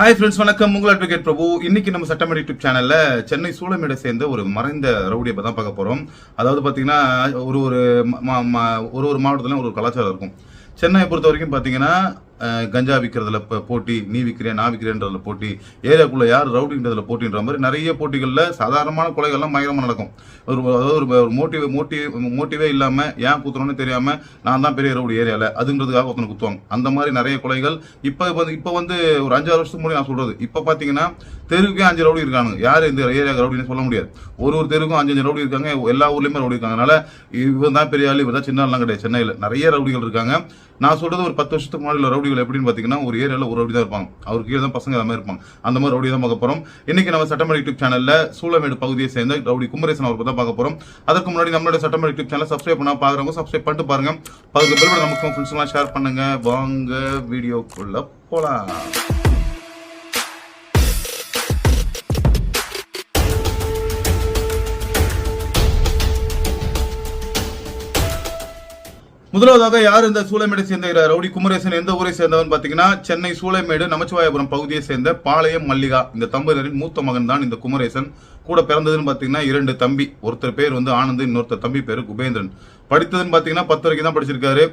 Hi friends வணக்கம். உங்கள் advocate பிரபு. இன்னைக்கு நம்ம சட்டமன்ற யூடியூப் சேனல்ல சென்னை சூளமேடை சேர்ந்த ஒரு மறைந்த ரவுடியை தான் பார்க்க போறோம். அதாவது பாத்தீங்கன்னா ஒரு ஒரு ஒரு ஒரு மாவட்டத்துல ஒரு கலாச்சாரம் இருக்கும். சென்னையை பொறுத்த வரைக்கும் பார்த்தீங்கன்னா கஞ்சா விற்கிறதுல இப்போ போட்டி நீ விற்கிறேன் நான் விற்கிறேன்றதுல போட்டி ஏரியாக்குள்ளே யார் ரவுடின்றதுல போட்டின்ற மாதிரி நிறைய போட்டிகளில் சாதாரணமான கொலைகள்லாம் பயங்கரமாக நடக்கும். ஒரு அதாவது ஒரு மோட்டிவ் மோட்டிவ் மோட்டிவே இல்லாமல் ஏன் குத்துறோன்னு தெரியாமல் நான் தான் பெரிய ரவுடி ஏரியாவில் அதுன்றதுக்காக ஒருத்தனை குத்துவாங்க. அந்த மாதிரி நிறைய கொலைகள். இப்போ வந்து இப்போ வந்து ஒரு அஞ்சாறு வருஷத்துக்கு முன்னாடி நான் சொல்கிறது இப்போ பார்த்தீங்கன்னா தெருவுக்கே அஞ்சு ரவுடி இருக்காங்க யார் இந்த ஏரியா ரவுடின்னு சொல்ல முடியாது. ஒரு ஒரு தெருவுக்கும் அஞ்சு அஞ்சு ரவுடி இருக்காங்க எல்லா ஊர்லேயுமே ரவுடி இருக்காங்க. அதனால் இவன் தான் பெரிய ஆளு இவன் தான் சின்ன ஆள்லாம் கிடையாது. சென்னையில் நிறைய ரவுடிகள் இருக்காங்க. நான் சொல்றது ஒரு பத்து வருஷத்துக்கு முன்னாடி ரவுடிகள் எப்படின்னு பாத்தீங்கன்னா ஒரு ஏரியாவில் ஒரு ரவுடி தான் இருப்பாங்க. அவருக்கு கீழே தான் பசங்க அந்த மாதிரி இருப்பாங்க. அந்த மாதிரி ரவுடி தான் பார்க்க போறோம். இன்னைக்கு நம்ம சட்டமன்ற யூடியூப் சேனல்ல சூளமேடு பகுதியை சேர்ந்த ரவுடி குமரேசன் அவர் தான் பார்க்க போறோம். அதற்கு முன்னாடி நம்மளோட சட்டமன்ற யூடியூப் சேனல் சப்ஸ்கிரைப் பண்ணா பாக்குறவங்க சப்ஸ்கிரைப் பண்ணிட்டு பாருங்க. அதுக்கு பிறகு நமக்கு ஃப்ரெண்ட்ஸ் எல்லாம் ஷேர் பண்ணுங்க. வாங்க வீடியோக்குள்ள போலாம். முதலாவதாக யார் இந்த சூளைமேடு சேர்ந்த ரவுடி குமரேசன் எந்த ஊரை சேர்ந்தவன் பாத்தீங்கன்னா சென்னை சூளைமேடு நமச்சிவாயபுரம் பகுதியை சேர்ந்த பாளையம் மல்லிகா. இந்த தம்பதியரின் மூத்த மகன் தான் இந்த குமரேசன். கூட பிறந்ததுன்னு பாத்தீங்கன்னா இரண்டு தம்பி. ஒருத்தர் பேர் வந்து ஆனந்த் இன்னொருத்தர் தம்பி பேரு குபேந்திரன். படித்ததுன்னு பாத்தீங்கன்னா பத்து வரைக்கும் தான் படிச்சிருக்காரு.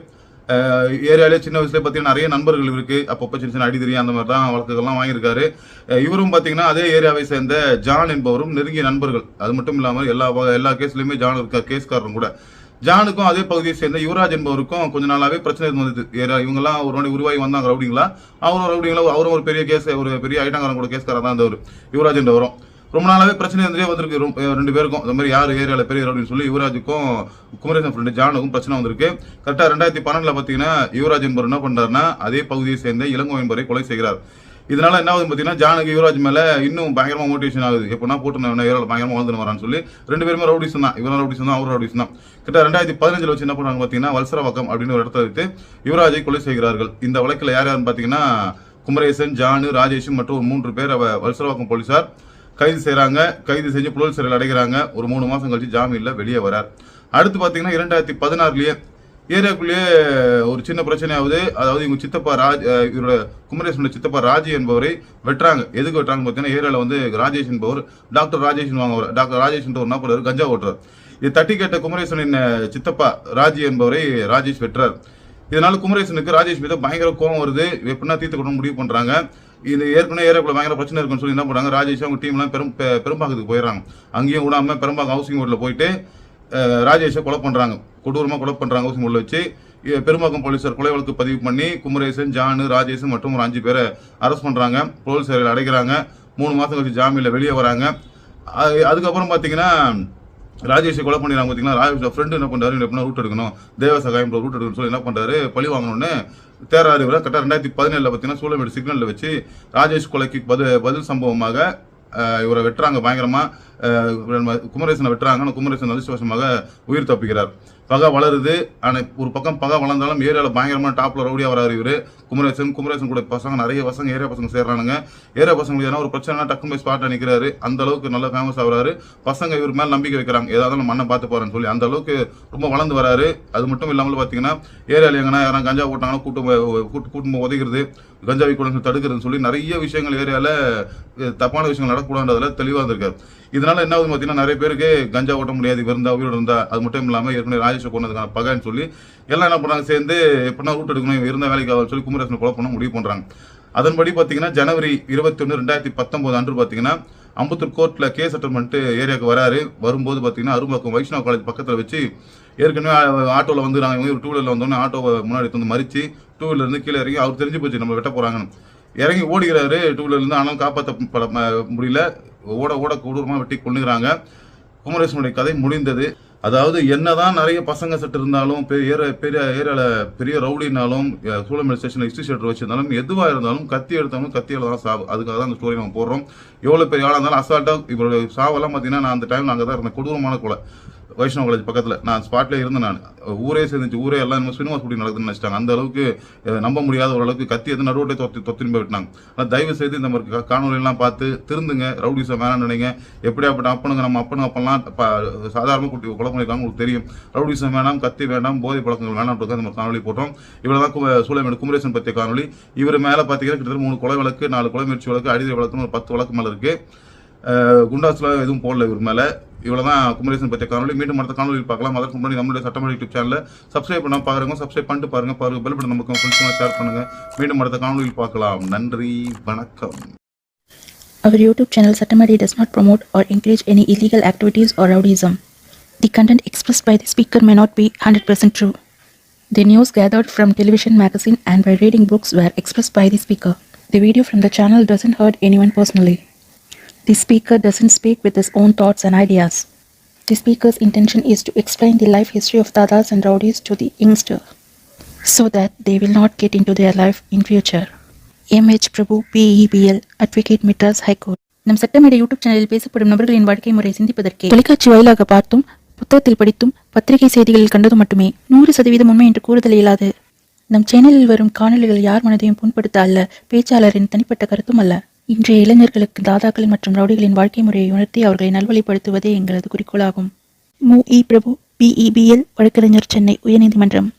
அஹ் ஏரியாலே சின்ன வயசுல பார்த்தீங்கன்னா நிறைய நண்பர்கள் இருக்கு. அப்பப்போ சின்ன சின்ன அடிதிரி அந்த மாதிரி தான் வழக்குகள்லாம் வாங்கியிருக்காரு. இவரும் பார்த்தீங்கன்னா அதே ஏரியாவை சேர்ந்த ஜான் என்பவரும் நெருங்கிய நண்பர்கள். அது மட்டும் இல்லாமல் எல்லா எல்லா கேஸ்லையுமே ஜான் இருக்க கேஸ்காரரும் கூட. ஜானுக்கும் அதே பகுதியை சேர்ந்த யுவராஜ் என்பவருக்கும் கொஞ்ச நாளாவே பிரச்சனை இருந்து வந்தது ஏரியா இவங்கெல்லாம் ஒரு நாள் உருவாகி வந்தாங்க ரவுடிங்களா? அவரும் ரவுடிங்களா? அவரும் ஒரு பெரிய கேஸ் ஒரு பெரிய ஐட்டங்காரன் கூட கேஸ்காரர் தான் இருந்தவர் யுவராஜ் என்றவரும் ரொம்ப நாளாவே பிரச்சனை இருந்தே வந்திருக்கு. ரெண்டு பேருக்கும். இந்த மாதிரி யார் ஏரியாவில் பெரிய அப்படின்னு சொல்லி யுவராஜுக்கும் குமரேசன் ஃப்ரெண்டு ஜானுக்கும் பிரச்சனை வந்திருக்கு. கரெக்டாக ரெண்டாயிரத்தி பன்னெண்டில் பார்த்தீங்கன்னா யுவராஜ் என்பவர் என்ன பண்ணுறாருன்னா அதே பகுதியை சேர்ந்த இளங்கோ என்பவரை கொலை செய்கிறார். இதனால என்ன ஆகுது பார்த்தீங்கன்னா ஜானகி யுவராஜ் மேலே இன்னும் பயங்கரமாக மோட்டிவேஷன் ஆகுது. எப்படின்னா போட்டு நான் ஏரியாவில் பயங்கரமா வாழ்ந்து வரான்னு சொல்லி ரெண்டு பேருமே ரவுடிஸ் தான். இவரும் ரவுடிஸ் தான் அவரும் ரவுடிஸ் தான். கிட்ட ரெண்டாயிரத்தி பதினஞ்சில் வச்சு என்ன பண்ணுறாங்க பார்த்தீங்கன்னா வல்சரவாக்கம் அப்படின்னு ஒரு இடத்த வைத்து யுவராஜை கொலை செய்கிறார்கள். இந்த வழக்கில் யார் யாருன்னு பார்த்தீங்கன்னா குமரேசன் ஜானு ராஜேஷும் மற்றும் ஒரு மூன்று பேர் அவ வல்சரவாக்கம் போலீசார் கைது செய்கிறாங்க கைது செஞ்சு புழல் சிறையில் அடைகிறாங்க. ஒரு மூணு மாதம் கழிச்சு ஜாமீனில் வெளியே வரார். அடுத்து பார்த்தீங்கன்னா இரண்டாயிரத்தி பதினாறுலேயே ஏரியாக்குள்ளேயே ஒரு சின்ன பிரச்சனையாவது அதாவது இவங்க சித்தப்பா ராஜ் இவரோட குமரேசனோட சித்தப்பா ராஜி என்பவரை வெட்டுறாங்க. எதுக்கு வெட்டுறாங்க பார்த்தீங்கன்னா ஏரியாவில் வந்து ராஜேஷ் என்பவர் டாக்டர் ராஜேஷன் வாங்க டாக்டர் ராஜேஷன் ஒரு நாற்பது கஞ்சா ஓட்டுறார். இது தட்டி கேட்ட குமரேசனின் சித்தப்பா ராஜி என்பவரை ராஜேஷ் வெட்டுறார். இதனால குமரேசனுக்கு ராஜேஷ் மீது பயங்கர கோவம் வருது. எப்படின்னா தீர்த்து கொண்டு முடிவு பண்றாங்க. இது ஏற்கனவே ஏரியாக்குள்ள பயங்கர பிரச்சனை இருக்குன்னு சொல்லி என்ன பண்றாங்க? ராஜேஷ் அவங்க டீம்லாம் பெரும் பெரும்பாக்கத்துக்கு போயிடுறாங்க. அங்கேயும் விடாம பெரும்பாக்கம் ஹவுசிங் போர்டில் போயிட்டு ராஜேஷை கொலை பண்ணுறாங்க கொடூரமாக கொலை பண்ணுறாங்க ஊசி முள்ள வச்சு பெருமாக்கம் பெரும்பாக்கம் போலீசார் கொலை வழக்கு பதிவு பண்ணி குமரேசன் ஜானு ராஜேஷன் மற்றும் ஒரு அஞ்சு பேரை அரெஸ்ட் பண்ணுறாங்க போலீஸ் சிறையில் அடைக்கிறாங்க. மூணு மாதம் கழிச்சு ஜாமீனில் வெளியே வராங்க. அது- அதுக்கப்புறம் பார்த்தீங்கன்னா ராஜேஷை கொலை பண்ணிடுறாங்க பார்த்தீங்கன்னா ராஜேஷோட ஃப்ரெண்டு என்ன பண்ணுறாரு எப்படின்னா ரூட் எடுக்கணும். தேவ சகாயம் ரூட் எடுக்கணும்னு சொல்லி என்ன பண்ணுறாரு பழி வாங்கணும்னு தேராறு இவரை கரெக்டாக ரெண்டாயிரத்தி பதினேழில் பார்த்தீங்கன்னா சூளமேடு சிக்னலில் வச்சு ராஜேஷ் கொலைக்கு பதில் பதில் சம்பவமாக இவரை வெட்டுறாங்க பயங்கரமா. குமரேசனை வெட்டுறாங்க ஆனால் குமரேசன் அதிர்ஷ்டவசமாக உயிர் தப்பிக்கிறார். பகை வளருது. ஆனால் ஒரு பக்கம் பகை வளர்ந்தாலும் ஏரியாவில் பயங்கரமான டாப்பில் ரவுடியாக வராரு இவரு. குமரேசன் குமரேசன் கூட பசங்க நிறைய பசங்க ஏரியா பசங்க சேர்றானுங்க. ஏரியா பசங்களுக்கு ஏன்னா ஒரு பிரச்சனைனா டக்குனு போய் ஸ்பாட்டில் நிற்கிறாரு அந்த அளவுக்கு நல்லா ஃபேமஸ் ஆகிறாரு. பசங்க இவர் மேலே நம்பிக்கை வைக்கிறாங்க. ஏதாவது நம்ம மண்ணை பார்த்து போகிறேன்னு சொல்லி அந்த அளவுக்கு ரொம்ப வளர்ந்து வராரு. அது மட்டும் இல்லாமல் பார்த்தீங்கன்னா ஏரியாவில் எங்கன்னா யாரும் கஞ்சா போட்டாங்கன்னா கூட்டு கூட்டு கூட்டு உதைக்கிறது கஞ்சா விற்கணும் தடுக்கிறதுன்னு சொல்லி நிறைய விஷயங்கள் ஏரியாவில் தப்பான விஷயங்கள் நடக்கூடாதுல தெளிவாக இருந்திருக்காரு இதனால என்ன ஆகுது பார்த்தீங்கன்னா நிறைய பேருக்கு கஞ்சா ஓட்ட முடியாது. இவர் உயிரோடு இருந்தால் அது மட்டும் இல்லாமல் ஏற்கனவே ராஜேஷை கொண்டதுக்கான பகைன்னு சொல்லி. எல்லாம் என்ன பண்ணாங்க சேர்ந்து எப்படின்னா ரூட் எடுக்கணும் இருந்த வேலைக்கு ஆகும்னு சொல்லி குமரேசனை கொலை பண்ண முடிவு பண்ணுறாங்க அதன்படி பார்த்தீங்கன்னா ஜனவரி இருபத்தி ஒன்று ரெண்டாயிரத்தி பத்தொம்போது அன்று பார்த்தீங்கன்னா அம்பத்தூர் கோர்ட்டில் கேஸ் செட்டில்மெண்ட்டு ஏரியாவுக்கு வராரு. வரும்போது பார்த்தீங்கன்னா அரும்பாக்கம் வைஷ்ணவ காலேஜ் பக்கத்தில் வச்சு ஏற்கனவே ஆட்டோவில் வந்து நாங்கள் டூ வீலரில் வந்தோடனே ஆட்டோவை முன்னாடி வந்து மறிச்சு டூ வீலர்லேருந்து கீழே இறங்கி அவர் தெரிஞ்சு போச்சு நம்ம வெட்ட போகிறாங்கன்னு இறங்கி ஓடுகிறாரு டூ வீலர்லேருந்து ஆனாலும் காப்பாற்ற பட- முடியல. ஓட ஓட கொடூரமாக வெட்டி கொண்டுகிறாங்க குமரேசனுடைய கதை முடிந்தது. அதாவது என்னதான் நிறைய பசங்க செட் இருந்தாலும் பெரிய ஏற- பெரிய ஏரியால பெரிய ரவுடினாலும் அஹ், சூளமேடு ஸ்டேஷன்ல ஹிஸ்டரி ஷெட்டர் வச்சிருந்தாலும் எதுவா இருந்தாலும் கத்தி எடுத்தாலும் கத்தியில தான் சாவு. அதுக்காக தான் அந்த ஸ்டோரி நம்ம போடுறோம். எவ்வளவு பெரிய ஆளா இருந்தாலும் அசால்ட்டா இவருடைய சாவெல்லாம் பாத்தீங்கன்னா நான் அந்த டைம்ல நாங்கள் தான் இருந்தேன். கொடூரமான கொலை. வைஷ்ணவ காலேஜ் பக்கத்தில். நான் ஸ்பாட்லேயே இருந்தேன் நான். ஊரே சேர்ந்துச்சு ஊரே எல்லாம் நம்ம சினிமா ஷூட்டிங் நடக்குதுன்னு நினச்சிட்டாங்க. அந்த அளவுக்கு நம்ப முடியாத ஓரளவுக்கு கத்தி எது நடுவோட்டே தொத்தி தொத்தின்னு போய் விட்டாங்க ஆனால் தயவு செய்து இந்த மாதிரி காணொலியெல்லாம் பார்த்து திருந்துங்க. ரவுடிசம் வேணாம்னு நினைங்க. எப்படியாப்பட்ட அப்பனுங்க நம்ம அப்பனுங்க அப்பெல்லாம் சாதாரணமாக சாதாரண குட்டி கொலை பண்ணியிருக்காங்க உங்களுக்கு தெரியும். ரவுடிசம் வேணாம் கத்தி வேண்டாம் போதை பழக்கங்கள் வேணாம் நம்ம காணொலி போட்டோம். இவ்வளோ தான் சூழமேடு குமரேசன் பற்றிய காணொலி இவர் மேலே பார்த்தீங்கன்னா கிட்டத்தட்ட மூணு கொலை வழக்கு நாலு கொலை முயற்சி வழக்கு அடிதல் வழக்குன்னு ஒரு பத்து வழக்கு மேலே இருக்குது அஹ், குண்டாஸ்ல எதுவும் போடல இவர் மேலே இவ்வளவுதான் குமரேசன் பற்றிய காணொலி மீண்டும் அடுத்த காணொலியில் பார்க்கலாம் அதற்கு முன்னாடி நம்மளுடைய சட்டமன்ற யூடியூப் சேனலை சப்ஸ்கிரைப் பண்ண பாருங்க சப்ஸ்கிரைப் பண்ணிட்டு பாருங்க பாருங்க பெல் பட்டன் நமக்கு ஃப்ரெண்ட்ஸ்லாம் ஷேர் பண்ணுங்க மீண்டும் அடுத்த காணொலியில் பார்க்கலாம் நன்றி வணக்கம் Our YouTube channel Satamari does not promote or encourage any illegal activities or rowdyism. The content expressed by the speaker may not be 100% true. The news gathered from television, magazine, and by reading books were expressed by the speaker. The video from the channel doesn't hurt anyone personally. The speaker doesn't speak with his own thoughts and ideas. The speaker's intention is to explain the life history of dadas and rowdies to the youngster so that they will not get into their life in future. MH Prabhu PEBL Advocate Madras High Court நம் சட்டமேடை YouTube சேனலில் பேசப்படும் நபர்களின் வாழ்க்கை முறை சிந்திப்பதற்கே தொலைக்காட்சி வாயிலாக பார்த்தும் புத்தகத்தில் படித்தும் பத்திரிகை செய்திகளில் கண்டதும் மட்டுமே நூறு சதவீதம் உண்மை என்று கூறுதல் இயலாது நம் சேனலில் வரும் காணொலிகள் யார் மனதையும் புண்படுத்த அல்ல பேச்சாளரின் தனிப்பட்ட கருத்தும் அல்ல. இன்றைய இளைஞர்களுக்கு தாதாக்கள் மற்றும் ரவுடிகளின் வாழ்க்கை முறையை உணர்த்தி அவர்களை நல்வழிப்படுத்துவதே எங்களது குறிக்கோளாகும். மு. இ. பிரபு பிஇபிஎல் வழக்கறிஞர் சென்னை உயர்நீதிமன்றம்.